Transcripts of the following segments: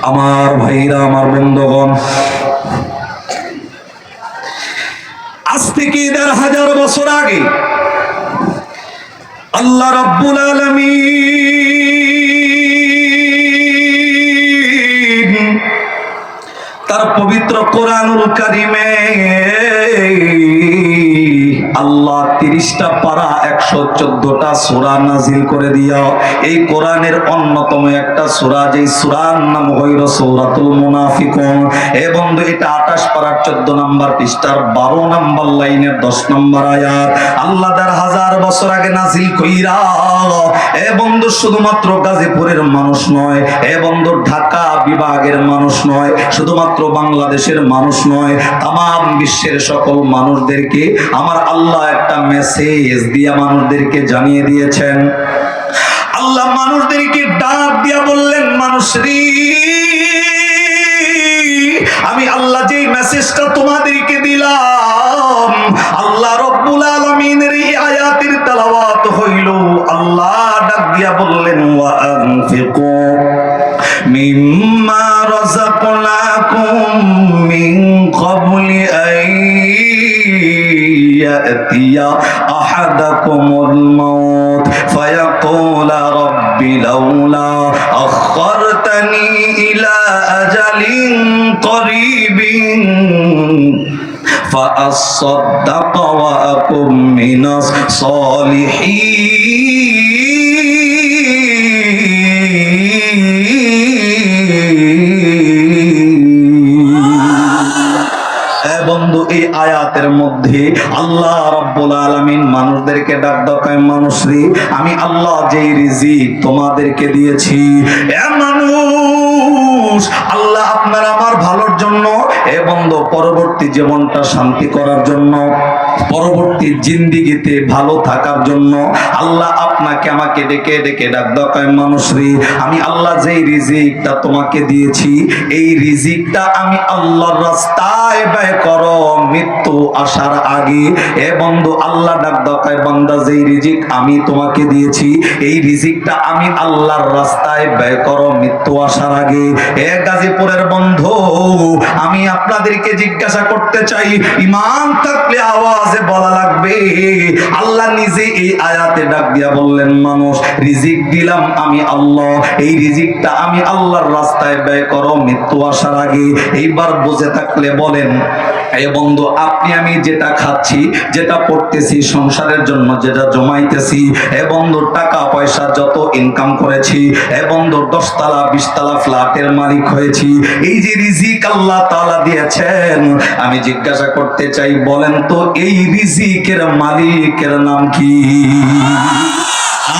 আমার ভাইরা, আমার বন্ধুগণ, আজ থেকে দেড় হাজার বছর আগে আল্লাহ রাব্বুল আলামিন তার পবিত্র কোরআনুল কারিমে আল্লাহ তিরিশটা পারা একশো চোদ্দটা সুরা নাজিল করে এই কোরআনের অন্যতম একটা সুরা সুরার নাম হইল সৌরাতুল এ বন্ধু, এটা আঠাশ পারার চোদ্দ পৃষ্ঠার বারো লাইনের দশ নাম্বার আয়াত। আল্লাহ হাজার বছর আগে নাজিল কইরা, এ বন্ধু, শুধুমাত্র গাজীপুরের মানুষ নয়, এ বন্ধু, ঢাকা বিভাগের মানুষ নয়, শুধুমাত্র বাংলাদেশের মানুষ নয় তাম বিশ্বের সকল মানুষদেরকে আমার আল্লাহ একটা মেসেজ দিয়া মানুষদেরকে জানিয়ে দিয়েছেন। আল্লাহ মানুষদেরকে ডাক দিয়া বললেন মানুষ আমি আল্লাহ যেই মেসেজটা তোমাদেরকে দিলাম, আল্লাহ রব্বুল আলামিনের এই আয়াতের তেলাওয়াত হইল। আল্লাহ ডাক দিয়া বললেন ওয়া আনফিকু মিম্মা أحدكم الموت فيقول رب لولا أخرتني إلى أجل قريب فأصدق وأكن من الصالحين. আয়াতের মধ্যে আল্লাহ রাব্বুল আলামিন মানুষদেরকে ডাক ডাকায় মানুষরে আমি আল্লাহ যেই রিজিক তোমাদেরকে দিয়েছি, এ মানুষ, আল্লাহ আপনার আমার ভালোর জন্য, এ বন্ধ, পরবর্তী জীবনটা শান্তি করার জন্য। পরবর্তী জিন্দিগিতে ভালো থাকার জন্য আল্লাহ আপনাকে আমাকে ডেকে ডেকে ডাক ডাকায় মানুষরে আমি আল্লাহ যেই রিজিকটা তোমাকে দিয়েছি, এই রিজিকটা আমি আল্লাহর রাস্তায় ব্যয় করো মৃত্যু আসার আগে। এ বন্ধু, আল্লাহ ডাক ডাকায় বান্দা, যেই রিজিক আমি তোমাকে দিয়েছি, এই রিজিকটা আমি আল্লাহর রাস্তায় ব্যয় করো মৃত্যু আসার আগে। এ গাজীপুরের বন্ধু, আমি আপনাদেরকে জিজ্ঞাসা করতে চাই, ইমান থাকলে আওয়াজে বলা লাগবে। আল্লাহ নিজে এই আয়াতে ডাক দিয়া বললেন, মানুষ, রিজিক দিলাম আমি আল্লাহ। এই রিজিকটা আমি আল্লাহর রাস্তায় ব্যয় করো, মৃত্যু আসার আগে। এইবার বুঝে থাকলে বলেন বন্ধু, আপনি আমি যেটা খাচ্ছি, যেটা পড়তেছি, সংসারের জন্য যেটা জমাইতেছি, এ বন্ধু টাকা পয়সা যত ইনকাম করেছি, এ বন্ধু, দশতলা, বিশতলা ফ্ল্যাটের মালিক হয়েছি। এই যে রিজিক আল্লাহ তাআলা দিয়েছেন, আমি জিজ্ঞাসা করতে চাই, বলেন তো এই রিজিকের মালিকের নাম কি?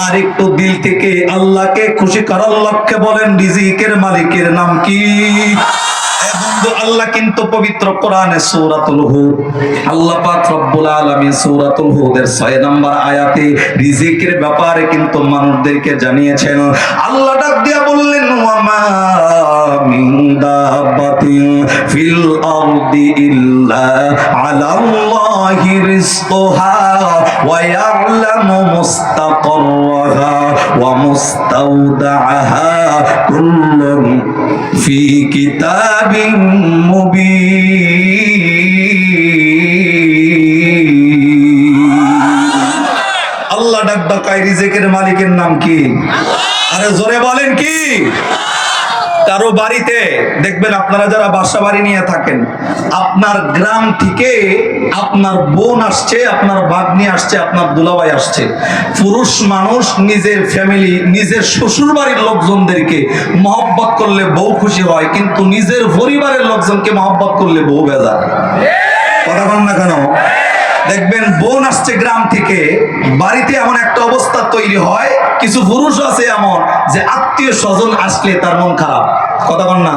আর একটু দিল থেকে আল্লাহকে খুশি করার লক্ষ্যে বলেন, রিজিকের মালিকের নাম কি? আল্লাহ কিন্তু পবিত্র কোরআনে সূরাতুল হুদ। আল্লাহ পাক রব্বুল আলামিন সূরাতুল হুদের 6 নম্বর আয়াতে রিজিকের ব্যাপারে কিন্তু মানুষদেরকে জানিয়েছেন। আল্লাহ ডাক দিয়া বললেন মিন দাবাতিন ফিল আরদি ইল্লা আলাল্লাহি রিজকুহা ওয়া ইয়ালামু মুস্তাকাররাহা ওয়া মুস্তাওদাআহা কুল্লুন ফি কিতাবিন মুবিন আল্লাহ ডাক ডাকায় রিজেকের মালিকের নাম কি? আরে জোরে বলেন কি? কারও বাড়িতে, দেখবেন আপনারা যারা বাসা বাড়ি নিয়ে থাকেন, আপনার গ্রাম থেকে আপনার বোন আসছে, আপনার ভাগ্নি আসছে, আপনার দুলাভাই আসছে। পুরুষ মানুষ নিজের ফ্যামিলি নিজের শ্বশুর বাড়ির লোকজনদেরকে মহব্বত করলে বউ খুশি হয়, কিন্তু নিজের পরিবারের লোকজনকে মহব্বত করলে বউ বেজার। কথা বল না কেন? দেখবেন বোন আসছে গ্রাম থেকে, বাড়িতে এমন একটা অবস্থা তৈরি হয়, কিছু পুরুষ আছে এমন যে আত্মীয় স্বজন আসলে তার মন খারাপ। কথা বল না।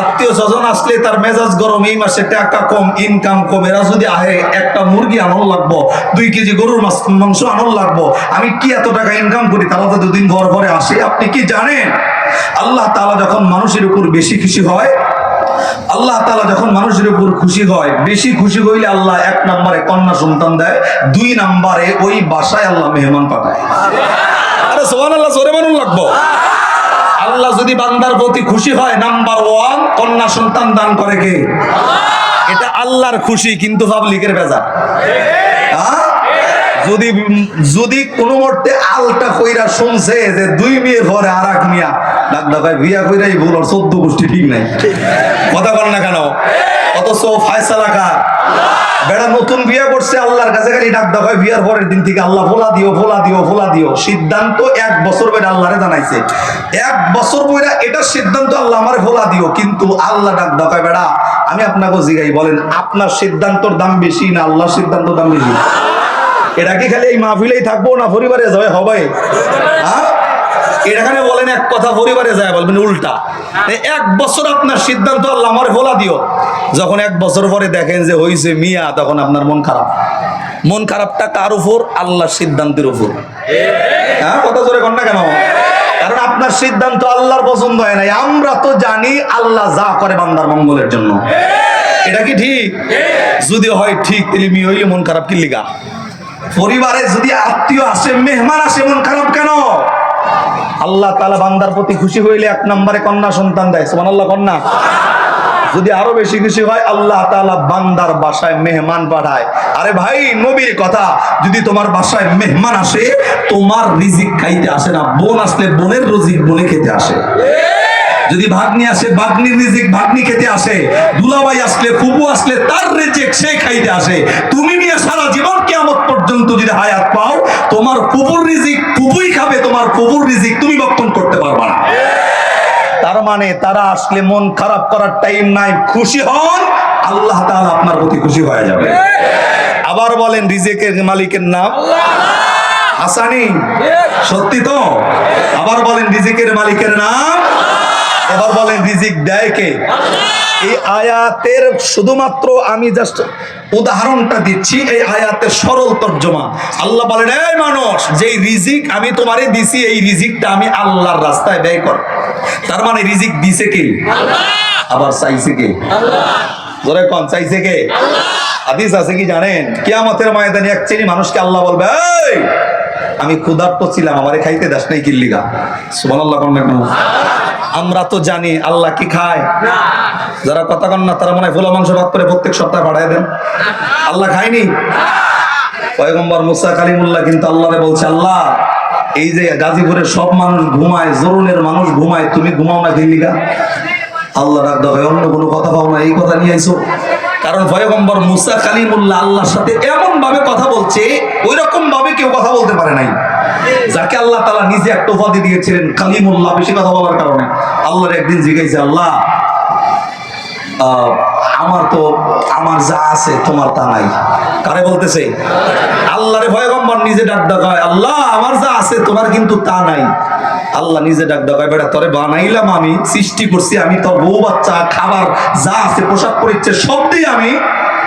আত্মীয় স্বজন আসলে তার মেজাজ গরম, এই মাসে টাকা কম ইনকাম কম, এরা যদি আহে, একটা মুরগি আনল লাগবো, দুই কেজি গরুর মাংস আনল লাগবো, আমি কি এত টাকা ইনকাম করি? তারা তো দুদিন ঘর ঘরে আসে, আপনি কি জানেন? আল্লাহ তাআলা যখন মানুষের উপর বেশি খুশি হয় আল্লাহ তালা যখন মানুষের উপর খুশি হয়, বেশি খুশি হইলে আল্লাহ এক নম্বরে কন্যা সন্তান দেয়, দুই নম্বরে ওই বাসায় আল্লাহ মেহমান পাঠায়। আরে সোহান আল্লাহ জোরে মানুষ লাগবো। আল্লাহ যদি বান্দার প্রতি খুশি হয়, নাম্বার ওয়ান, কন্যা সন্তান দান করে কে? এটা আল্লাহর খুশি, কিন্তু পাবলিকের বেজা? যদি যদি কোনো মর্তে আলটা কইরা শুনছে যে দুই মেয়ে পরে আর এক মিয়া ডাক ডাকায় বিয়া কইরাই ভুল আর চোদ্দ গোষ্ঠী ঠিক নাই। কথা বল না কেন? অথচ ফায়সালা কার? বেড়া নতুন বিয়ে করছে, আল্লাহর কাছে খালি ডাক দেওয়া বিয়ার পরের দিন থেকে আল্লাহ ফোলা দিও ফোলা দিও ফোলা দিও। সিদ্ধান্ত এক বছর বেড়া আল্লাহরে জানাইছে। এক বছর বইরা এটা সিদ্ধান্ত আল্লাহ আমার ফোলা দিও, কিন্তু আল্লাহ ডাক দেওয়া বেড়া, আমি আপনাকে জিগাই, বলেন, আপনার সিদ্ধান্তর দাম বেশি না আল্লাহর সিদ্ধান্ত দাম বেশি? এটা কি খালি এই মাহফিলেই থাকব না পরিবারে যাবে হবে। হ্যাঁ? এখানে বলেন এক কথা, পরিবারে যায় বলবেন উল্টা। এক বছর আপনার সিদ্ধান্ত আল্লাহ আমার ভোলা দিও। যখন এক বছর পরে দেখেন যে হইছে মিয়া, তখন আপনার মন খারাপ। মন খারাপটা কার উপর? আল্লাহর সিদ্ধান্তের উপর। হ্যাঁ কথা জোরে কর না কেন? কারণ আপনার সিদ্ধান্ত আল্লাহর পছন্দ হয় নাই। আমরা তো জানি আল্লাহ যা করে বান্দার মঙ্গলের জন্য। এটা কি ঠিক? যদি হয় ঠিক, তাহলে মেয়ে হইলে মন খারাপ কি লিগা? পরিবারে যদি আত্মীয় আসে, মেহমান আসে, মন খারাপ কেন? আল্লাহ তালা বান্দার প্রতি খুশি হইলে এক নম্বরে কন্যা সন্তান দেয়। সোমান আল্লাহ কন্যা। যদি আরও বেশি খুশি হয়, আল্লাহ বান্দার বাসায় মেহমান পাঠায়। আরে ভাই, নবীর কথা, যদি তোমার বাসায় মেহমান আসে, তোমার রিজিক খাইতে আসে না। বোন আসলে বোনের রজিক বনে খেতে আসে। যদি ভাগ্নি আসে, ভাগ্নির রিজিক ভাগ্নি খেতে আসে। দুলাভাই আসলে ফুবু আসলে তার রিজিক সে খাইতে আসে। তুমি নিয়ে সারা জীবন পর্যন্ত যদি হায়াত পাও, তোমার রিজিক খাবে, তোমার রিজিক তুমি করতে পারবা না। তার মানে তারা আসলে মন খারাপ করার টাইম নাই, খুশি হন, আল্লাহ তাআলা আপনার প্রতি খুশি হয়ে যাবে। আবার বলেন, রিজিকের মালিকের নাম? হাসানি। সত্যি তো? আবার বলেন, রিজিকের মালিকের নাম? এবার বলেন রিজিক দেয় কে? এই আয়াতের শুধুমাত্র আমি জাস্ট উদাহরণটা দিচ্ছি এই আয়াতের সরল তর্জমা। আল্লাহ বলেন এই মানুষ যেই রিজিক আমি তোমারে দিছি এই রিজিকটা আমি আল্লাহর রাস্তায় ব্যয় কর। তার মানে রিজিক দিছে কে? আবার চাইছে কে? জোরে কন চাইছে কে? হাদিস আছে কি জানেন? কিয়ামতের ময়দানে এক শ্রেণি মানুষকে আল্লাহ বলবে এই আমি ক্ষুধার্ত ছিলাম আমারে খাইতে দাস নাই কিল্লিগা। সুবহানাল্লাহ কোন না আমরা তো জানি আল্লাহ কি খায়। যারা কথা কন না, তারা মনে হয় ফুলা মাংস ভাত করে প্রত্যেক সপ্তাহে পাঠায় দেন। আল্লাহ খায়নি? পয়গম্বর মুসা কালিমুল্লাহ কিন্তু আল্লাহরে বলছে, আল্লাহ, এই যে গাজীপুরের সব মানুষ ঘুমায়, জরুনের মানুষ ঘুমায়, তুমি ঘুমাও না কিল্লিগা আল্লাহ ডাক দাও অন্য কোনো কথা পাও না, এই কথা নিয়ে আইছো কারণ ভয়গম্বর মুসা কালিমুল্লাহ আল্লাহর সাথে এমন ভাবে কথা বলছে ওই রকম ভাবে কেউ কথা বলতে পারে নাই। যাকে আল্লাহ তালা নিজে একটা উপাধি দিয়েছিলেন কালিমুল্লাহ, বেশি কথা বলার কারণে। আল্লাহর একদিন জিজ্ঞাসা আল্লাহ আমার তো, আমার যা আছে তোমার তা নাই। কারে বলতেছে? আল্লাহরে ভয়গম্বর নিজে ডাক ডাক হয় আল্লাহ, আমার যা আছে তোমার কিন্তু তা নাই। আল্লাহ নিজে ডাক ডাক হয় বেটা, তোরে বানাইলাম আমি, সৃষ্টি করছি আমি, তোর বউ বাচ্চা, খাবার যা আছে, পোশাক পরিচ্ছে সব দিয়ে আমি,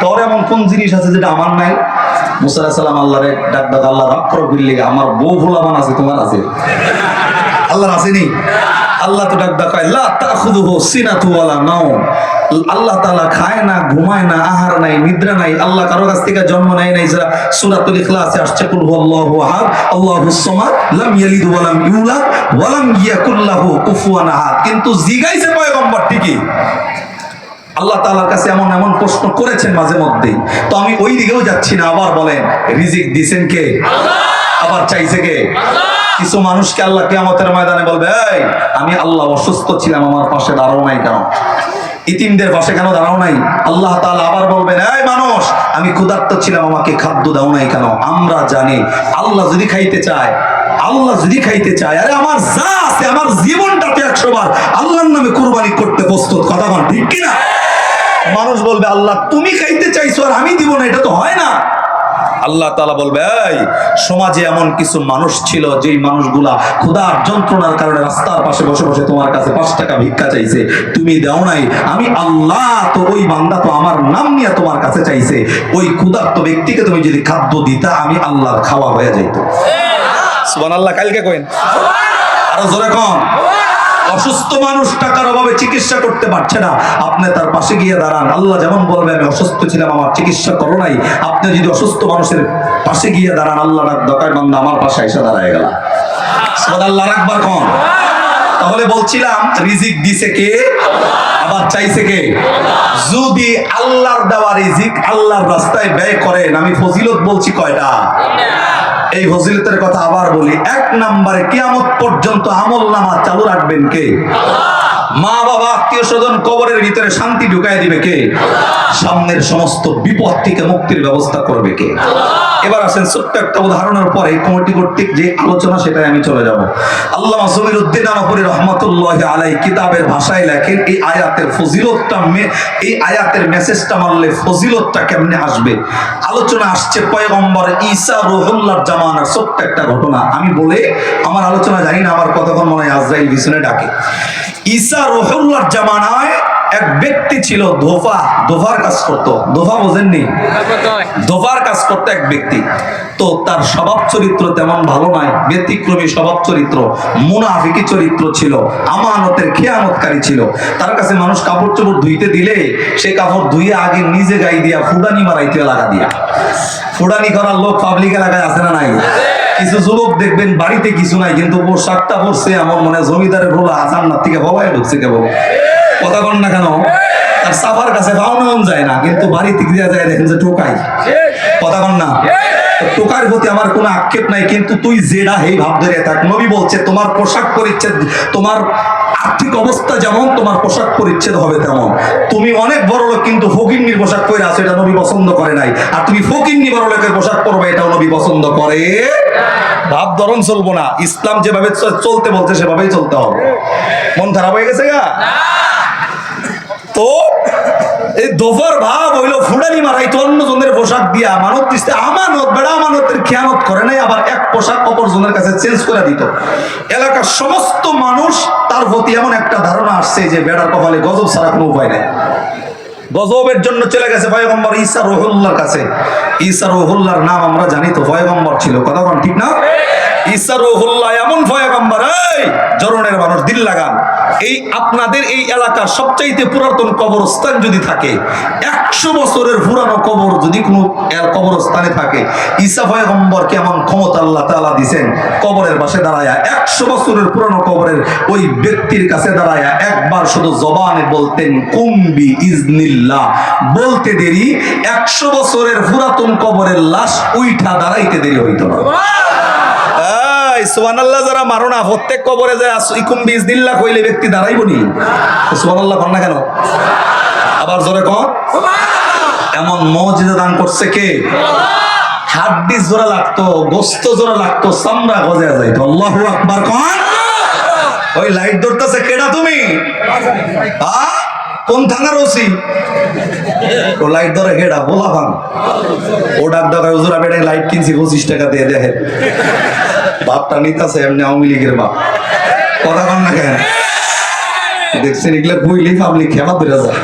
তোর এমন কোন জিনিস আছে যেটা আমার নাই? মুসা সালাম আল্লাহরে ডাক ডাক আল্লাহ রাগ করো আমার বউ ভোলামান আছে তোমার আছে? আল্লাহর আসেনি আল্লাহ তো ডাক ডাকায় লা তাখুদুহু সিনাতু ওয়ালা নাওম। আল্লাহ তাআলা খায় না ঘুমায় না আহার নাই নিদ্রা নাই আল্লাহ কারও কাছ থেকে জন্ম নেয় নাই যারা সূরাতুল ইখলাসে আসছে কুল হুয়াল্লাহু আহাদ আল্লাহুস সামাদ লাম ইয়ালিদ ওয়া লাম ইউলাদ ওয়া লাম ইয়াকুল লাহু কুফুয়ান আহাদ। কিন্তু জিগাইছে পয়গম্বর ঠিকই। আল্লাহ তাআলার কাছে এমন এমন প্রশ্ন করেছেন মাঝে মধ্যেই তো আমি ওই দিকেও যাচ্ছি না, আবার বলেন, রিজিক দিছেন কে? আবার চাইছে কে? কিছু মানুষকে আল্লাহ কিয়ামতের ময়দানে বলবে, এই, আমি আল্লাহ অসুস্থ ছিলাম, আমার পাশে দাঁড়াও নাই কেন? ইতিমদের পাশে কেন দাঁড়াও নাই? আল্লাহ তাআলা আবার বলবেন, এই মানুষ, আমি ক্ষুধার্ত ছিলাম, আমাকে খাদ্য দাও নাই কেন? আমরা জানি, আল্লাহ যদি খাইতে চায় আল্লাহ যদি খাইতে চায়, আরে আমার যা আছে, আমার জীবনটাতে একশো বার আল্লাহর নামে কোরবানি করতে প্রস্তুত। কথা বল, ঠিক কিনা? মানুষ বলবে, আল্লাহ, তুমি খাইতে চাইছো আর আমি দিব না, এটা তো হয় না। আল্লাহ তালা বলবে, এই, সমাজে এমন কিছু মানুষ ছিল, যেই মানুষগুলা ক্ষুধার যন্ত্রণার কারণে রাস্তার পাশে বসে বসে তোমার কাছে পাঁচ টাকা ভিক্ষা চাইছে। তুমি দাও নাই, আমি আল্লাহ তো ওই বান্দা তো আমার নাম নিয়ে তোমার কাছে চাইছে। ওই ক্ষুধার্ত ব্যক্তিকে তুমি যদি খাদ্য দিতা, আমি আল্লাহর খাওয়া হয়ে যাইতো। সুবান আল্লাহ কালকে কইন। আরও জোরে কম অসুস্থ মানুষ টাকার অভাবে চিকিৎসা করতে পারছে না। আপনি তার পাশে গিয়ে দাঁড়ান। আল্লাহ যেমন বলবে, আমি অসুস্থ ছিলাম, আমার চিকিৎসা করো নাই। আপনি যদি অসুস্থ মানুষের পাশে গিয়ে দাঁড়ান, আল্লাহ দরকার বান্দা আমার পাশে এসে দাঁড়ায় গেল। আল্লাহ রাখবার কম তাহলে বলছিলাম, রিজিক দিছে কে? আবার চাইছে কে? যদি আল্লাহর দেওয়া রিজিক আল্লাহর রাস্তায় ব্যয় করেন, আমি ফজিলত বলছি কয়টা? এই ফজিলতের কথা আবার বলি, এক নম্বরে কিয়ামত পর্যন্ত আমল নামা চালু রাখবেন কে? মা বাবা, আত্মীয় স্বজন কবরের ভিতরে শান্তি ঢুকাই দিবে কে? সামনের সমস্ত বিপদ থেকে মুক্তির ব্যবস্থা করবে কে? এবার আসেন ছোট্ট একটা উদাহরণের পরে কমিটি কর্তৃক যে আলোচনা সেটাই আমি চলে যাব। আল্লাহ জমির উদ্দিন আনপুরি রহমতুল্লাহ আলাই কিতাবের ভাষায় লেখেন, এই আয়াতের ফজিলতটা এই আয়াতের মেসেজটা মানলে ফজিলতটা কেমনে আসবে? আলোচনা আসছে পয়গম্বর ঈসা রহুল্লার জামানার ছোট্ট একটা ঘটনা। আমি বলে আমার আলোচনা জানি না, আমার কতক্ষণ মনে হয় আজরাইল পিছনে ডাকে। ঈসা রহুল্লার জামানায় এক ব্যক্তি ছিল ধোফা ধোফার কাজ করতো। ধোফা বোঝেননি? ধোফার কাজ করতো এক ব্যক্তি। তো তার স্বভাব চরিত্র তেমন ভালো নয়, ব্যতিক্রমী স্বভাব চরিত্র, মুনাফিকি চরিত্র ছিল, আমানতের খেয়ানতকারী ছিল। তার কাছে মানুষ কাপড় চোপড় ধুইতে দিলে, সে কাপড় ধুয়ে আগে নিজে গাই দিয়া ফুডানি মারাইতে লাগা দিয়া। ফুডানি করার লোক পাবলিক এলাকায় আছে না নাই? কিছু যুবক দেখবেন বাড়িতে কিছু নাই, কিন্তু পোশাকটা পরছে, আমার মনে জমিদারের রোলা আজান না থেকে হওয়াই ঢুকছে কেবল। কথা না কেন? তার সাফার কাছে পাওনাও যায় না, কিন্তু বাড়িতে গিয়ে যায় দেখেন যে টোকাই। কথা কন না? টোকার প্রতি আমার কোনো আক্ষেপ নাই, কিন্তু তুই জেডা, হেই ভাব ধরে থাক। নবী বলছে, তোমার পোশাক পরিচ্ছেদ, তোমার আর্থিক অবস্থা যেমন, তোমার পোশাক পরিচ্ছেদ হবে তেমন। তুমি অনেক বড় লোক, কিন্তু ফকিন্নির পোশাক পরে আছো, এটা নবী পছন্দ করে নাই। আর তুমি ফকিন্নি বড় লোকের পোশাক পরবে, এটাও নবী পছন্দ করে। ভাব ধরন চলবো না। ইসলাম যেভাবে চলতে বলছে, সেভাবেই চলতে হবে। মন খারাপ হয়ে গেছে গা? তো এই দোফার ভাব হইল ফুডানি মারাই তো অন্য জনের পোশাক দিয়া। মানত দিচ্ছে আমানত, বেড়া আমানতের খেয়ানত করে নাই, আবার এক পোশাক অপর জনের কাছে চেঞ্জ করে দিত। এলাকার সমস্ত মানুষ তার প্রতি এমন একটা ধারণা আসছে যে বেড়ার কপালে গজব ছাড়া কোনো উপায় নেই। গজবের জন্য চলে গেছে পয়গম্বর ঈসা রহুল্লার কাছে। ঈসা রহুল্লার নাম আমরা জানি তো, পয়গম্বর ছিল। কথা ঠিক না? ঈসা রহুল্লাহ এমন পয়গম্বর, এই জরনের মানুষ, দিল এই আপনাদের এই এলাকার সবচাইতে পুরাতন কবরস্থান যদি থাকে, একশো বছরের পুরানো কবর যদি কোনো কবরস্থানে থাকে, ঈসা পয়গম্বর কেমন ক্ষমতা আল্লাহ তাআলা দিছেন? কবরের পাশে দাঁড়ায়া, একশো বছরের পুরানো কবরের ওই ব্যক্তির কাছে দাঁড়ায়া একবার শুধু জবানে বলতেন কুম্বি ইজনিল্লাহ বলতে দেরি, একশো বছরের পুরাতন কবরের লাশ উইঠা দাঁড়াইতে দেরি হইতো না। এই সুবহানাল্লাহ যারা মারো না, প্রত্যেক কবরে যায় ইকুম বিজনিল্লাহ কইলে ব্যক্তি দাঁড়াইব নি? সুবহানাল্লাহ কর না কেন? আবার জোরে কর এমন মজিদা দান করছে কে? হাড্ডি জোড়া লাগতো, গোস্ত জোড়া লাগতো, চামড়া গজা যাইতো। আল্লাহু আকবার কন। ওই লাইট ধরতেছে, কেডা তুমি? কোন থানার ওসি? ও লাইট ধরে কেডা বলা ভাঙ। ও ডাক ডাক, হুজুর, আমি লাইট কিনছি, পঁচিশ টাকা দিয়ে দেখেন। বাপটা নিতাছে, এমনি আওয়ামী লীগের বাপ। কথা কন না কেন? দেখছেন এগুলো বইলি পাবলিক খেলা ধরে যায়।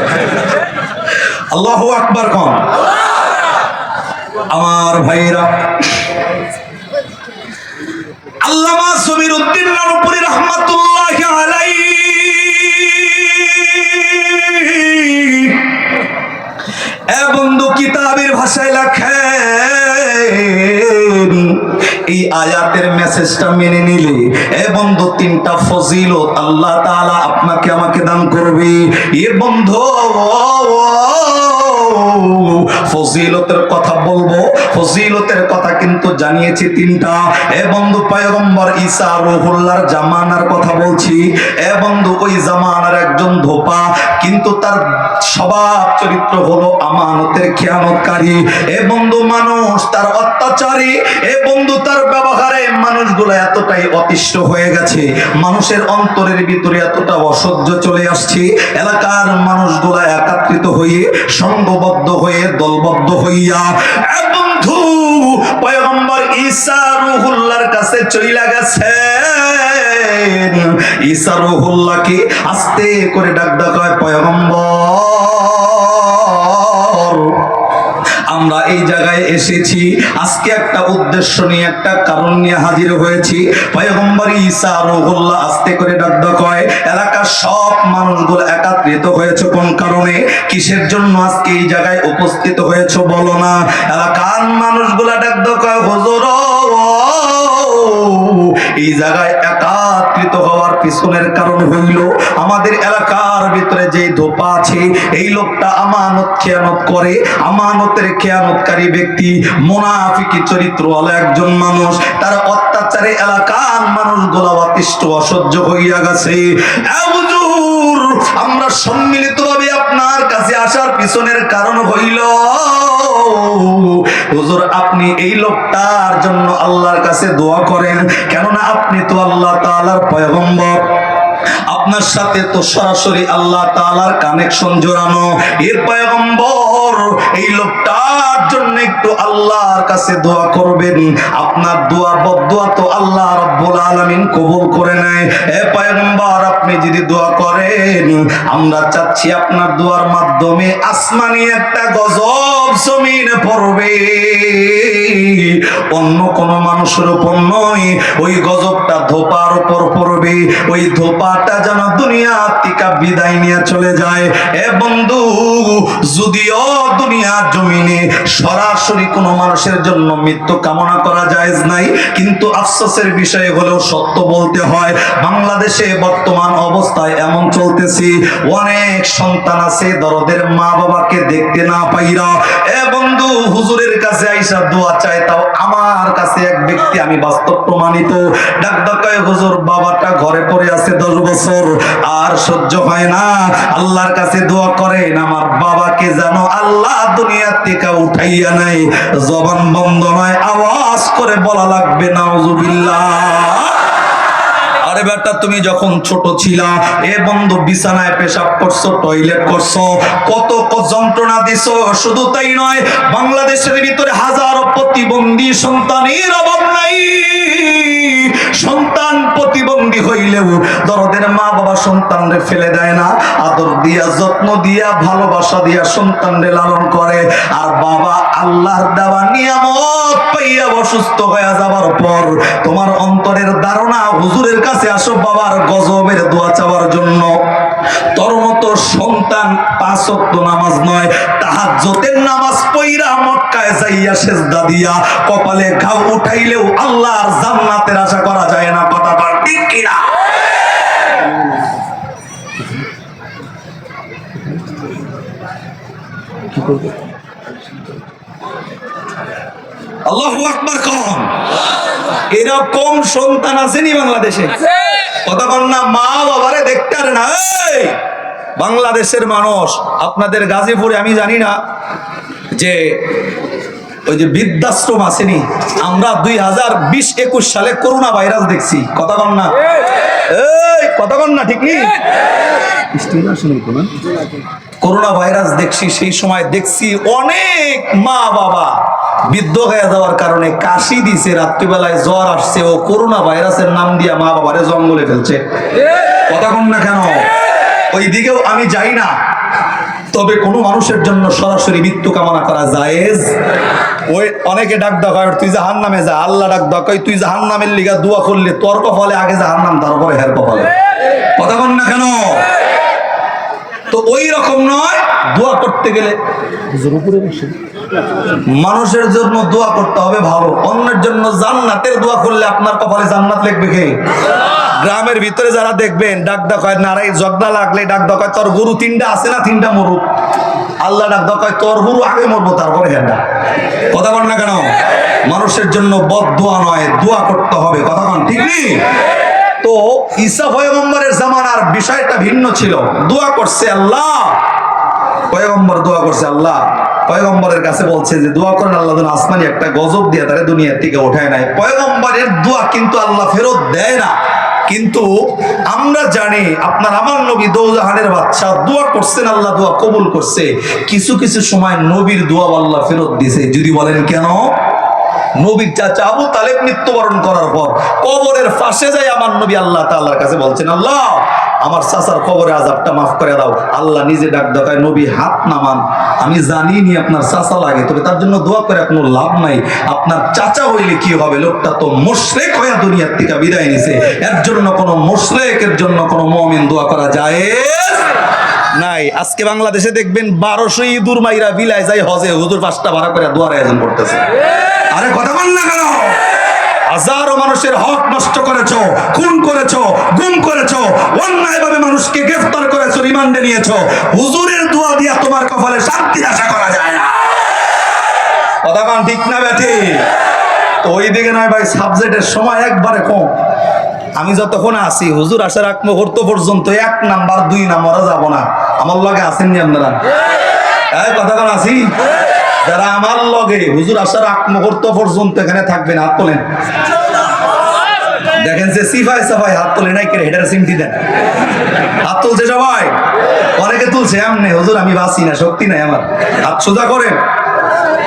আল্লাহু আকবার কন। আমার ভাইরা আল্লামা সমীর উদ্দিন নানপুরি রহমাতুল্লাহ আলাই এ বন্ধু, কিতাবের ভাষায় লেখেন এই আয়াতের মেসেজটা মেনে নিলে এ বন্ধু তিনটা ফজিলত আল্লাহ তাআলা আপনাকে আমাকে দান করবে এ বন্ধু ফজিলতের কথা বলব ফজিলতের কথা কিন্তু জানিয়েছি তিনটা। এ বন্ধু পয়গম্বর ঈসা রুহুল্লাহর জামানার কথা বলছি। এ বন্ধু ওই জামানার একজন ধোপা, কিন্তু তার স্বভাব চরিত্র হলো আমানতের খেয়ানতকারী। এ বন্ধু মানুষ, তার অত্যাচারী। এ বন্ধু তার ব্যবহারে মানুষগুলো এতটাই অতিষ্ঠ হয়ে গেছে। মানুষের অন্তরের ভিতরে এতটা অসহ্য চলে আসছে। এলাকার মানুষগুলা একাত্রিত হয়ে সংঘবদ্ধ হয়ে, দলবদ্ধ হইয়া, এ বন্ধু পয়গম্বর ঈসা রুহুল্লাহর কাছে চইলা গেছে ঈসা রুহুল্লাহকে আস্তে করে ডাক ডাক হয়, পয়গম্বর। আমরা এই জায়গায় এসেছি। আজকে একটা উদ্দেশ্য নিয়ে, একটা কারণ নিয়ে হাজির হয়েছি। পয়গম্বর ঈসা রুহুল্লাহ আস্তে করে ডাক কয়, এলাকার সব মানুষগুলো একাত্রিত হয়েছে কোন কারণে? কিসের জন্য আজকে এই জায়গায় উপস্থিত হয়েছে বলো না? এলাকার মানুষগুলা ডাক কয়, হুজুর এই জায়গায় একাত্রিত হওয়ার পিছনের কারণ হইল, আমাদের এলাকার ভিতরে যে ধোপা আছে, এই লোকটা আমানত খেয়ানত করে। আমানতের খেয়ানতকারী ব্যক্তি, মোনাফিকি একজন মানুষ। তার অত্যাচারে এলাকার অতিষ্ঠ অসহ্য হইয়া গেছে। আমরা সম্মিলিতভাবে আপনার কাছে আসার পিছনের কারণ হইল হুজুর, আপনি এই লোকটার জন্য আল্লাহর কাছে দোয়া করেন। কেননা আপনি তো আল্লাহ তাআলার পয়গম্বর। আপনার সাথে তো সরাসরি আল্লাহ তাআলার কানেকশন জোরানো এর পয়গম্বর এই লোকটার জন্য একটু আল্লাহর কাছে দোয়া করবেন। আপনার দোয়া, বদদোয়া তো আল্লাহ রাব্বুল আলামিন কবুল করে নেয়। এ পয়গম্বর, আপনি যদি দোয়া করেন, আমরা চাচ্ছি আপনার দোয়ার মাধ্যমে আসমানি একটা গজব জমিনে পড়বে। অন্য কোন মানুষের উপর নয়, ওই গজবটা ধোপার উপর পড়বে। ওই ধোপাটা যেন দুনিয়া থেকে বিদায় নিয়ে চলে যায়। এ বন্ধু, যদিও দুনিয়ার জমিনে সরাসরি কোনো মানুষের জন্য মৃত্যু কামনা করা যায় নাই। কিন্তু আফসোসের বিষয় হলেও সত্য বলতে হয়, বাংলাদেশে বর্তমান অবস্থায় এমন চলতেছে, অনেক সন্তান আছে দরদের মা বাবাকে দেখতে না পাইরা, এ বন্ধু, হুজুরের কাছে আইসা দোয়া চায় তাও আমার কাছে এক ব্যক্তি, আমি বাস্তব প্রমাণিত। ডাক ডাকায় হুজুর, বাবাটা ঘরে পড়ে আছে দশ বছর, আর সহ্য হয় না, আল্লাহর কাছে দোয়া করেন, আমার বাবাকে যেন আল্লাহ দুনিয়ার থেকে উঠাইয়া নাই। জবান বন্ধ নয়, আওয়াজ করে বলা লাগবে, নাউজুবিল্লাহ। আরে বেটা, তুমি যখন ছোট ছিলা, এ বন্ধু বিছানায় পেশাব করছ, টয়লেট করছ কত যন্ত্রণা দিছো, শুধু তাই নয়, বাংলাদেশের ভিতরে হাজারো প্রতিবন্ধী সন্তানের অভাব নাই। সন্তান প্রতিবন্ধী হইলেও দরদের মা বাবা সন্তানরে ফেলে দেয় না। আদর দিয়া, যত্ন দিয়া, ভালোবাসা দিয়া সন্তানরে লালন করে। আর বাবা আল্লাহর দেওয়া নিয়ামত পাইয়া অসুস্থ হয়ে যাবার পর তোমার অন্তরের ধারণা হুজুরের কাছে আসো বাবার গজবের দোয়া চাওয়ার জন্য। তোর মতো সন্তান পাঁচ নামাজ নয়, তাহাজ্জুদের নামাজ পইরা মক্কায় যাইয়া সেজদা দিয়া কপালে ঘাও উঠাইলেও আল্লাহর জান্নাতের আশা করা যায় না কথা বল ঠিক কিনা? আল্লাহু আকবার কম। এরকম সন্তান আসেনি বাংলাদেশে। কথা বল না মা বাবারে দেখতে না বাংলাদেশের মানুষ আপনাদের গাজীপুরে আমি জানি না যে ওই যে বৃদ্ধাশ্রম আসেনি, আমরা দুই হাজার বিশ একুশ সালে করোনা ভাইরাস দেখছি। কথা বল না। কথা বল না, ঠিক করোনা ভাইরাস দেখছি, সেই সময় দেখছি অনেক মা বাবা বৃদ্ধ হয়ে যাওয়ার কারণে কাশি দিছে, রাত্রিবেলায় জ্বর আসছে, ও করোনা ভাইরাসের নাম দিয়া মা বাবারে জঙ্গলে ফেলছে। কথা কন না কেন? ওইদিকেও আমি যাই না। তবে কোনো মানুষের জন্য সরাসরি মৃত্যু কামনা করা জায়েজ? ওই অনেকে ডাক হয় তুই জাহান নামে যা। আল্লাহ ডাক ডাক হয়, তুই জাহান নামের লিগা দোয়া করলে তর্ক কপালে আগে জাহান নাম তারপরে হের কপালে। কথা বল না কেন? তো ওই রকম নয়, দোয়া করতে গেলে। মানুষের জন্য দোয়া করতে হবে ভালো। অন্যের জন্য জান্নাতের দোয়া করলে আপনার কপালে জান্নাত লিখবে কে? গ্রামের ভিতরে যারা দেখবেন, ডাক ডাক হয় নারাই জগদা লাগলে ডাক ডাক হয় তোর গরু তিনটা আছে না তিনটা মরু আল্লাহ ডাক ডাক হয় তোর গরু আগে মরবো, তারপরে হেডা কথা বল না কেন? মানুষের জন্য বদ দোয়া নয়, দোয়া করতে হবে। কথা কন ঠিক নেই? তো ঈসা পয়গম্বরের জামানার বিষয়টা ভিন্ন ছিল। দোয়া করছে আল্লাহ। পয়গম্বর দোয়া করছে আল্লাহ। পয়গম্বরের কাছে বলছে যে, দোয়া করেন আল্লাহ যেন আসমানি একটা গজব দিয়ে তারা দুনিয়ার থেকে ওঠায় নাই। পয়গম্বরের দোয়া কিন্তু আল্লাহ ফেরত দেয় না। কিন্তু আমরা জানি আপনার আমার নবী দৌজাহানের বাচ্চা দোয়া করছেন, আল্লাহ দোয়া কবুল করছে। কিছু কিছু সময় নবীর দোয়া আল্লাহ ফেরত দিছে। যদি বলেন কেন? নবীর চাচা আবু তালেব মৃত্যুবরণ করার পর কবরের পাশে যাই আমার নবী আল্লাহ তাআলার কাছে বলছেন, আল্লাহ, আমার চাচার কবরে আজাবটা মাফ করে দাও। আল্লাহ নিজে ডাক দেখায়, নবী, হাত নামান। আমি জানি নি আপনার চাচা লাগে, তবে তার জন্য দোয়া করে কোনো লাভ নাই। আপনার চাচা হইলে কি হবে? লোকটা তো মোশরেক হয়ে দুনিয়ার থেকে বিদায় নিছে। এর জন্য কোনো মোশরেকের জন্য কোনো মমিন দোয়া করা যায় নাই। আজকে বাংলাদেশে দেখবেন বারোশো ইঁদুর মাইরা বিলায় যায় হজে। হুজুর পাঁচটা ভাড়া করে দোয়ার আয়োজন করতেছে আরে কথা বল না কেন? হাজারো মানুষের হক নষ্ট করেছ, খুন করেছ, গুম করেছ, অন্যায়ভাবে মানুষকে গ্রেফতার করেছ, রিমান্ডে নিয়েছো। হুজুরের দোয়া দিয়া তোমার কপালে শান্তি আশা করা যায় না। কথা কান ঠিক না ব্যাঠি তো ওই দিকে নয় ভাই সাবজেক্টের সময় একবারে কম। আমি যতক্ষণ আছি, হুজুর আসার এক মুহূর্ত পর্যন্ত এক নাম্বার, দুই নাম্বারও যাব না। আমার লগে আসেননি আপনারা? কথা কোন আছি যারা আমার লগে হুজুর আসার এক মুহূর্ত পর্যন্ত এখানে থাকবেন হাত তোলেন। দেখেন যে সিফাই সাফাই হাত তোলে নাই কেড়ে, হেডার সিমটি দেন। হাত তুলছে সবাই? অনেকে তুলছে, এমনি, হুজুর, আমি বাঁচি না, শক্তি নাই আমার। হাত সোজা করেন।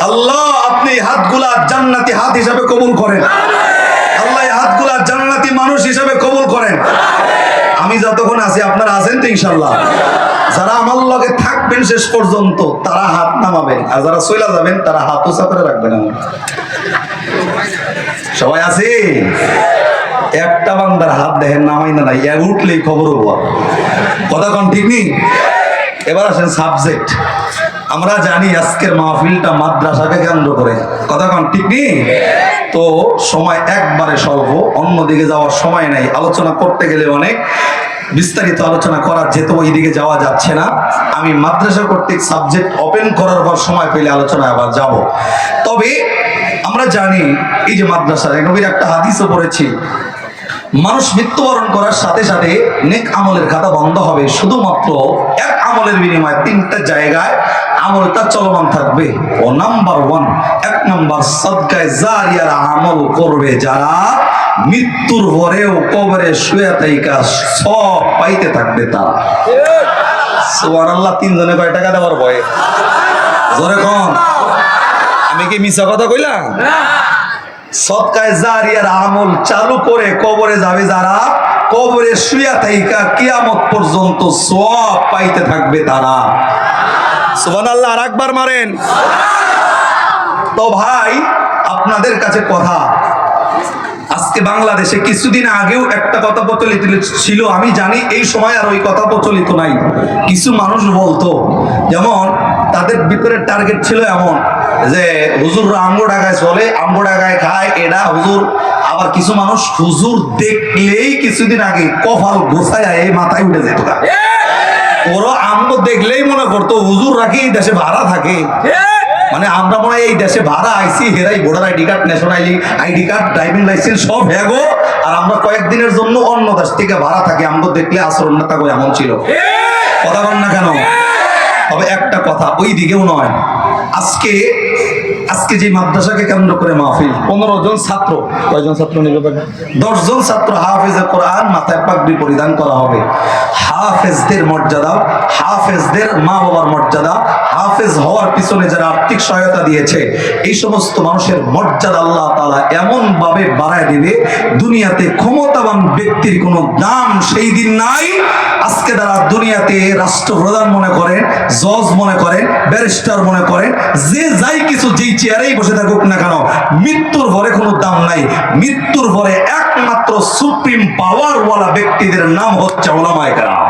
আল্লাহ আপনি হাতগুলা জান্নাতি হাত হিসাবে কবুল করেন। আল্লাহ হাতগুলা জান্নাতি মানুষ হিসাবে কবুল করেন। আমি যতক্ষণ আছি, আপনারা আছেন তো ইনশাল্লাহ যারা আমার লগে থাকবেন শেষ পর্যন্ত, তারা হাত নামাবেন। আর যারা চলে যাবেন, তারা হাত উঁচা করে রাখবেন আমার। সবাই আছে? একটা বান্দার হাত দেখেন, নামাই না নাই উঠলেই খবর হব। কথা কন ঠিক এবার আসেন সাবজেক্ট আমরা জানি আজকের মাহফিলটা মাদ্রাসাকে কেন্দ্র করে। কথা কন, ঠিক নেই তো সময় একবারে স্বল্প, অন্যদিকে যাওয়ার সময় নাই। আলোচনা করতে গেলে অনেক বিস্তারিত আলোচনা করা যেত, ওইদিকে যাওয়া যাচ্ছে না। আমি মাদ্রাসা কর্তৃক সাবজেক্ট ওপেন করার পর সময় পেলে আলোচনায় আবার যাব। তবে আমরা জানি, এই যে মাদ্রাসায় নবীর একটা হাদিসও পড়েছি, মানুষ মৃত্যুবরণ করার সাথে সাথে নেক আমলের খাতা বন্ধ হবে। শুধুমাত্র এক আমলের বিনিময়ে তিনটা জায়গায় আমলটা চলমান থাকবে। ও নাম্বার ওয়ান এক নাম্বার সদকায় জারিয়ার আমল করবে যারা মৃত্যুর পরেও কবরে শুয়ে থাইকা সব পাইতে থাকবে তারা। সুবহানাল্লাহ তিনজনে কয় টাকা দেওয়ার ভয়ে? জোরে কন। আমি কি মিছা কথা কইলাম? সৎকায় জারিয়ার আমল চালু করে কবরে যাবে যারা কবরে শুয়া থাইকা কিয়ামত পর্যন্ত সব পাইতে থাকবে তারা। সুবহানাল্লাহ আর একবার মারেন। তো ভাই, আপনাদের কাছে কথা। আজকে বাংলাদেশে কিছুদিন আগেও একটা কথা প্রচলিত ছিল, আমি জানি এই সময় আর ওই কথা প্রচলিত নাই। কিছু মানুষ বলতো, যেমন তাদের ভিতরে টার্গেট ছিল এমন, যে হুজুর আমগো ডাকায় চলে আমগো ডাকায় খায় এটা হুজুর আবার কিছু মানুষ হুজুর দেখলেই কিছুদিন আগে কপাল গোছায় এই মাথায় উঠে যেত। ওরা আমগো দেখলেই মনে করতো হুজুর রাখি এই দেশে ভাড়া থাকে? মানে আমরা মনে এই দেশে ভাড়া আইসি হেরাই voter ID card national ID card driving licence সব হ্যাগো আর আমরা কয়েকদিনের জন্য অন্য দেশ থেকে ভাড়া থাকি আমগো দেখলে আচরণ না থাকো এমন ছিল। কথা বল না কেন? তবে একটা কথা ওই দিকেও নয়। আজকে আজকে যে মাদ্রাসাকে কেন্দ্র করে মাহফিল পনেরো জন ছাত্র। কয়জন ছাত্র নিবে দশ জন ছাত্র হাফেজের কোরআন মাথায় পাগড়ি পরিধান করা হবে। হাফেজদের মর্যাদা হাফেজদের মা বাবার মর্যাদা হাফেজ হওয়ার পিছনে যারা আর্থিক সহায়তা দিয়েছে, এই সমস্ত মানুষের মর্যাদা আল্লাহ তালা এমন ভাবে বাড়ায় দিবে, দুনিয়াতে ক্ষমতাবান ব্যক্তির কোনো দাম সেই দিন নাই। আজকে তারা দুনিয়াতে রাষ্ট্রপ্রধান মনে করেন, জজ মনে করেন, ব্যারিস্টার মনে করেন, যে যাই কিছু যেই চেয়ারেই বসে থাকুক না কেন, মৃত্যুর পরে কোনো দাম নাই। মৃত্যুর পরে একমাত্র সুপ্রিম পাওয়ার ওয়ালা ব্যক্তিদের নাম হচ্ছে ওলামায় কারাম।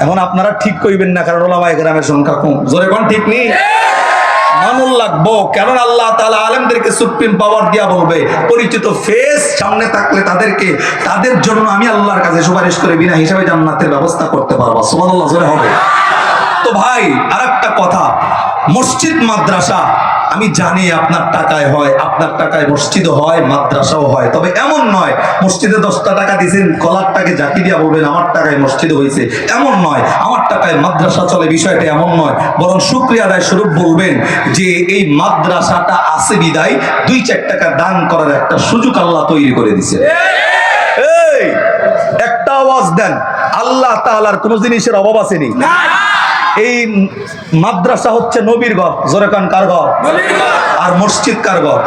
এখন আপনারা ঠিক কইবেন না, কারণ ওলামায় গ্রামের সংখ্যা কম। জোরে কোন ঠিক নেই? আল্লাহ তালা আলেমদেরকে পাওয়ার বলবে। পরিচিত ফেস সামনে থাকলে তাদেরকে, তাদের জন্য আমি আল্লাহর সুপারিশ করে বিনা হিসাবে জান্নাতের ব্যবস্থা করতে পারব। হবে। তো ভাই আর একটা কথা। মসজিদ মাদ্রাসা আমি জানি আপনার টাকায় হয় আপনার টাকায় মসজিদও হয় মাদ্রাসাও হয় তবে এমন নয় মসজিদে দশটা টাকা দিয়েছেন কলারটাকে জাকি দিয়া বলবেন আমার টাকায় মসজিদ হয়েছে। এমন নয় আমার টাকায় মাদ্রাসা চলে বিষয়টা এমন নয় বরং শুক্রিয়া আদায় স্বরূপ বলবেন যে এই মাদ্রাসাটা আছে বিদায় দুই চার টাকা দান করার একটা সুযোগ আল্লাহ তৈরি করে দিছে এই একটা আওয়াজ দেন আল্লাহ তাআলার কোন জিনিসের অভাব আসেনি এই মাদ্রাসা হচ্ছে নবীর ঘর জোরে কান কার ঘর? আর মসজিদ কার ঘর?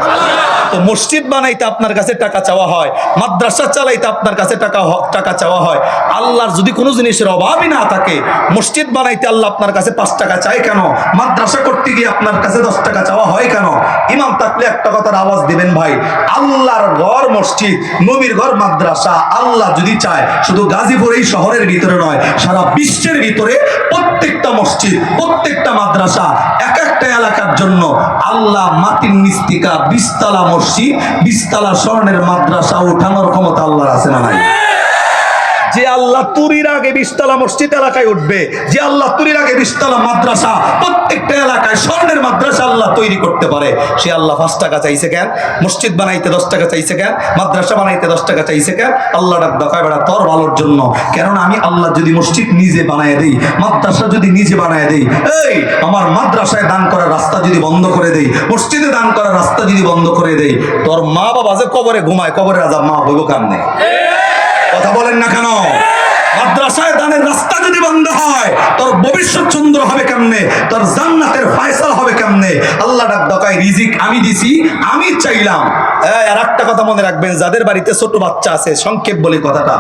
তো মসজিদ বানাইতে আপনার কাছে টাকা চাওয়া হয়, মাদ্রাসা চালাইতে আপনার কাছে টাকা টাকা চাওয়া হয়। আল্লাহর যদি কোনো জিনিসের অভাবই না থাকে, মসজিদ বানাইতে আল্লাহ আপনার কাছে পাঁচ টাকা চায় কেন? মাদ্রাসা করতে গিয়ে আপনার কাছে দশ টাকা চাওয়া হয় কেন? ইমাম থাকলে একটা কথার আওয়াজ দিবেন ভাই, আল্লাহর ঘর মসজিদ, নবীর ঘর মাদ্রাসা, আল্লাহ যদি চায়, শুধু গাজীপুর এই শহরের ভিতরে নয়, সারা বিশ্বের ভিতরে প্রত্যেকটা মসজিদ, প্রত্যেকটা মাদ্রাসা, এক একটা এলাকার জন্য আল্লাহ মাটির নিস্তিকা বিস্তালা মসজিদ বিস্তালা স্বর্ণের মাদ্রাসা উঠানোর ক্ষমতা আল্লাহর আছে না নাই? যে আল্লাহ তুরির আগে বিশতলা মসজিদ এলাকায় উঠবে, যে আল্লাহ তুরির আগে বিশতলা মাদ্রাসা, প্রত্যেকটা এলাকায় স্বর্ণের মাদ্রাসা আল্লাহ তৈরি করতে পারে। সে আল্লাহ পাঁচ টাকা চাইছে কেন? মসজিদ বানাইতে দশ টাকা চাইছে কেন? মাদ্রাসা বানাইতে দশ টাকা চাইছে কেন? আল্লাহ ডাক বেড়া, তোর ভালোর জন্য। কেননা আমি আল্লাহ যদি মসজিদ নিজে বানায় দিই, মাদ্রাসা যদি নিজে বানায় দিই, এই, আমার মাদ্রাসায় দান করার রাস্তা যদি বন্ধ করে দেই, মসজিদে দান করার রাস্তা যদি বন্ধ করে দেই, তোর মা বাবা যে কবরে ঘুমায়, কবরে রাজা মা হইব কামনে কথা বলেন না কেন? মাদ্রাসায় দানের রাস্তা যদি বন্ধ হয়, তোর ভবিষ্যৎ সুন্দর হবে কেমনে? তোর জান্নাতের ফয়সাল হবে কেমনে? আল্লাহ ডাক দকায় রিজিক আমি দিছি, আমি চাইলাম। আর একটা কথা মনে রাখবেন, যাদের বাড়িতে ছোট বাচ্চা আছে, সংক্ষেপ বলি কথাটা।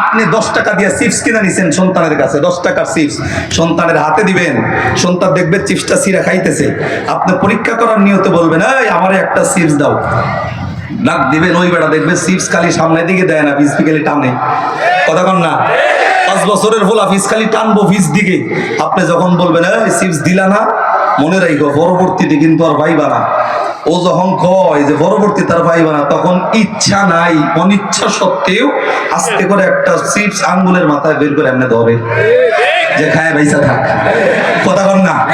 আপনি দশ টাকা দিয়ে চিপস কিনে নিছেন সন্তানের কাছে, দশ টাকার চিপস। সন্তানের হাতে দিবেন, সন্তান দেখবে চিপসটা সিরা খাইতেছে। আপনি পরীক্ষা করার নিয়তে বলবেন, এই, আমার একটা চিপস দাও। ডাক দিবেন, ওই বেড়া দেখবে চিপস খালি সামনের দিকে দেয় না, ফিস খালি টানে। কথা না? পাঁচ বছরের ভোলা ফিস খালি টানবো ফিস দিকে। আপনি যখন বলবেন চিপস দিলা না? মনে রাখো পরবর্তীতে কিন্তু আর ভাইবা না। ও যখন কয় যে পরবর্তী তার ভাইবা না, তখন ইচ্ছা নাই, অনিচ্ছা সত্ত্বেও আস্তে করে একটা চিপস আঙ্গুলের মাথায় বের করে এমনি ধরে। যে খায় ভাইসা থাক। কথা কন না?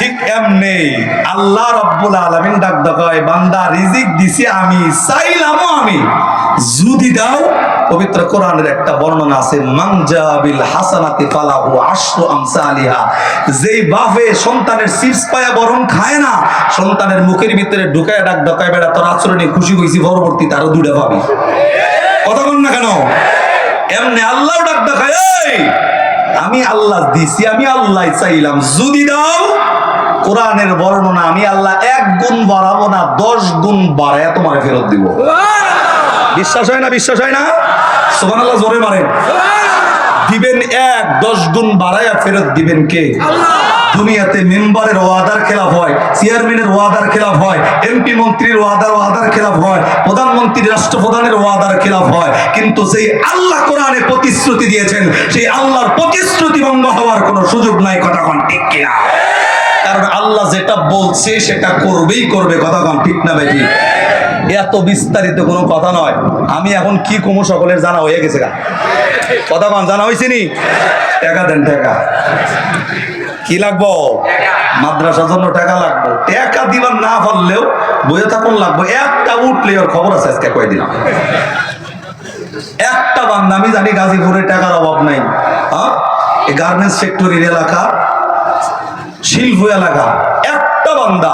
ঠিক এমনি আল্লাহ রব্বুল আলামিন ডাক দেখায়, বান্দা রিজিক দিছি আমি, চাইলামও আমি। যদি দাও, পবিত্র কোরআনের একটা বর্ণনা আছে মানজাবিল হাসানাতি ফালাহু আশরু আমসালিহা। যেই বাপে সন্তানের চিপস পায়া বরং খায় না, সন্তানের মুখের ভিতরে ঢুকায় ডাক দেখায় বেড়া তোর আচরণে খুশি হইছি পরবর্তীতে আরও দুটা পাবি। কথা বল না কেন? এমনি আল্লাহ ডাক দেখায় আমি আল্লাহ দিছি, আমি আল্লাহ চাইলাম। যদি দাও কোরআনের বর্ণনা আমি আল্লাহ এক গুণ বাড়াবো না দশ গুণ বাড়ায় তোমাকে ফেরত দিব। বিশ্বাস হয় না বিশ্বাস হয় না? সোমান আল্লাহ জোরে মারেন। দিবেন এক দশ গুণ বাড়ায়া ফেরত দিবেন কে? দুনিয়াতে মেম্বারের ওয়াদার খেলাফ হয় চেয়ারম্যানের ওয়াদার খেলাফ হয় এমপি মন্ত্রীর ওয়াদার ওয়াদার খেলাফ হয় প্রধানমন্ত্রী রাষ্ট্রপ্রধানের ওয়াদার খেলাফ হয় কিন্তু সেই আল্লাহ কোরআনে প্রতিশ্রুতি দিয়েছেন সেই আল্লাহর প্রতিশ্রুতি ভঙ্গ হওয়ার কোনো সুযোগ নাই কথা ঠিক কিনা? কারণ আল্লাহ যেটা বলছে সেটা করবেই করবে, কথা কম ঠিক না বেটি এত বিস্তারিত কোনো কথা নয়। আমি এখন কি কমু সকলের জানা হয়ে গেছে গা। কথা কন, জানা হয়েছে নি? টাকা দেন, টাকা। কি লাগবো? মাদ্রাসার জন্য টাকা লাগবো। টাকা দিবার না পারলেও বইয়ে থাকুন লাগবো। একটা উঠলে ওর খবর আছে আজকে কয়দিন? একটা বান্দা আমি জানি গাজীপুরে টাকার অভাব নাই। হ্যাঁ? এই গার্মেন্টস ফ্যাক্টরির এলাকা শিল্প এলাকা একটা বান্দা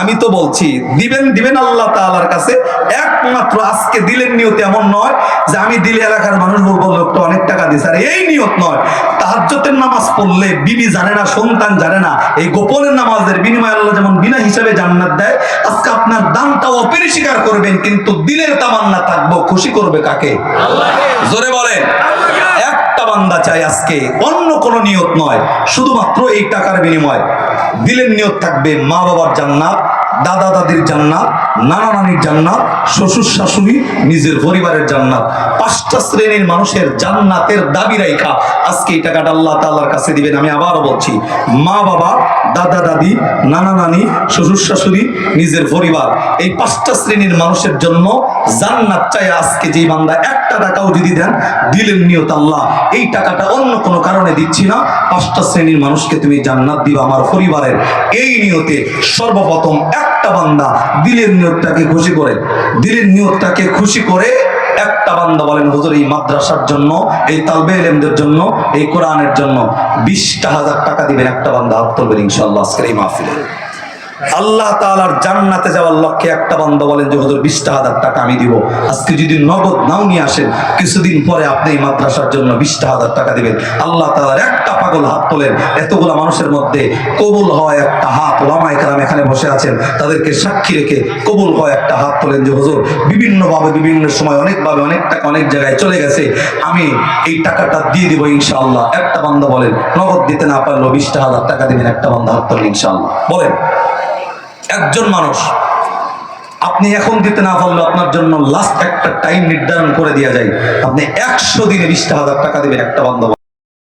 আমি তো বলছি দিবেন দিবেন আল্লাহ তাআলার কাছে একমাত্র আজকে দিলেন নিয়ত এমন নয় যে আমি দিলে এলাকার মানুষ বলব লোকটা অনেক টাকা দিছে আর এই নিয়ত নয়। তাহাজ্জতের নামাজ পড়লে বিবি জানে না সন্তান জানে না। এই গোপনের নামাজের বিনিময়ে আল্লাহ যেমন বিনা হিসাবে জান্নাত দেয় আজকে আপনার দানটাও অপরিস্বীকার করবেন কিন্তু দিলের তামান্না থাকব খুশি করবে কাকে? জোরে বলেন। বান্দা চাই আজকে। অন্য কোনো নিয়ত নয়, শুধুমাত্র এই টাকার বিনিময়। দিলের নিয়ত থাকবে মা বাবার জান্নাত দাদা দাদির জান্নাত নানা নানির জান্নাত শ্বশুর শাশুড়ি নিজের পরিবারের জান্নাত। পাঁচটা শ্রেণির মানুষের জান্নাতের দাবি রাইখা আজকে এই টাকাটা আল্লাহ তাল্লার কাছে দিবেন। আমি আবারও বলছি মা বাবা দাদা, দাদি, নানা, নানি, শ্বশুর, শাশুড়ি, নিজের পরিবার, এই পাঁচটা শ্রেণির মানুষের জন্য জান্নাত চাই আজকে যে বান্দা একটা টাকাও যদি দেন, দিলেন নিয়ত আল্লাহ। এই টাকাটা অন্য কোনো কারণে দিচ্ছি না। পাঁচটা শ্রেণির মানুষকে তুমি জান্নাত দিবা আমার পরিবারের। এই নিয়তে সর্বপ্রথম একটা বান্দা দিলের নিয়তটাকে খুশি করে, দিলের নিয়তটাকে খুশি করে একটা বান্দা বলেন, হুজুর, এই মাদ্রাসার জন্য, এই তালবে এলেমদের জন্য, এই কোরআনের জন্য বিশটা হাজার টাকা দিবেন একটা বান্দা, হাত তুলবেন ইনশাল্লাহ আজকের এই মাহফিলে। আল্লাহ তাআলার জান্নাতে যাওয়ার লক্ষ্যে একটা বান্দা বলেন যে, হুজুর, বিশটা হাজার টাকা আমি দিব। আজকে যদি নগদ নাও নিয়ে আসেন, কিছুদিন পরে আপনি এই মাদ্রাসার জন্য বিশটা হাজার টাকা দিবেন। আল্লাহ তাআলার একটা পাগল হাত তোলেন। এতগুলা মানুষের মধ্যে কবুল হয় একটা হাত ওলামায়ে কেরাম এখানে বসে আছেন। তাদেরকে সাক্ষী রেখে কবুল হয় একটা হাত তোলেন যে, হুজুর, বিভিন্নভাবে, বিভিন্ন সময়, অনেকভাবে, অনেক টাকা, অনেক জায়গায় চলে গেছে। আমি এই টাকাটা দিয়ে দিব ইনশাআল্লাহ। একটা বান্দা বলেন, নগদ দিতে না পারলেও বিশটা হাজার টাকা দিবেন, একটা বান্দা হাত তোলেন ইনশাআল্লাহ। বলেন, একজন মানুষ, আপনি এখন দিতে না পারলে আপনার জন্য লাস্ট একটা টাইম নির্ধারণ করে দেওয়া যায়। আপনি একশো দিনে বিশটা হাজার টাকা দিবেন, একটা বান্ধব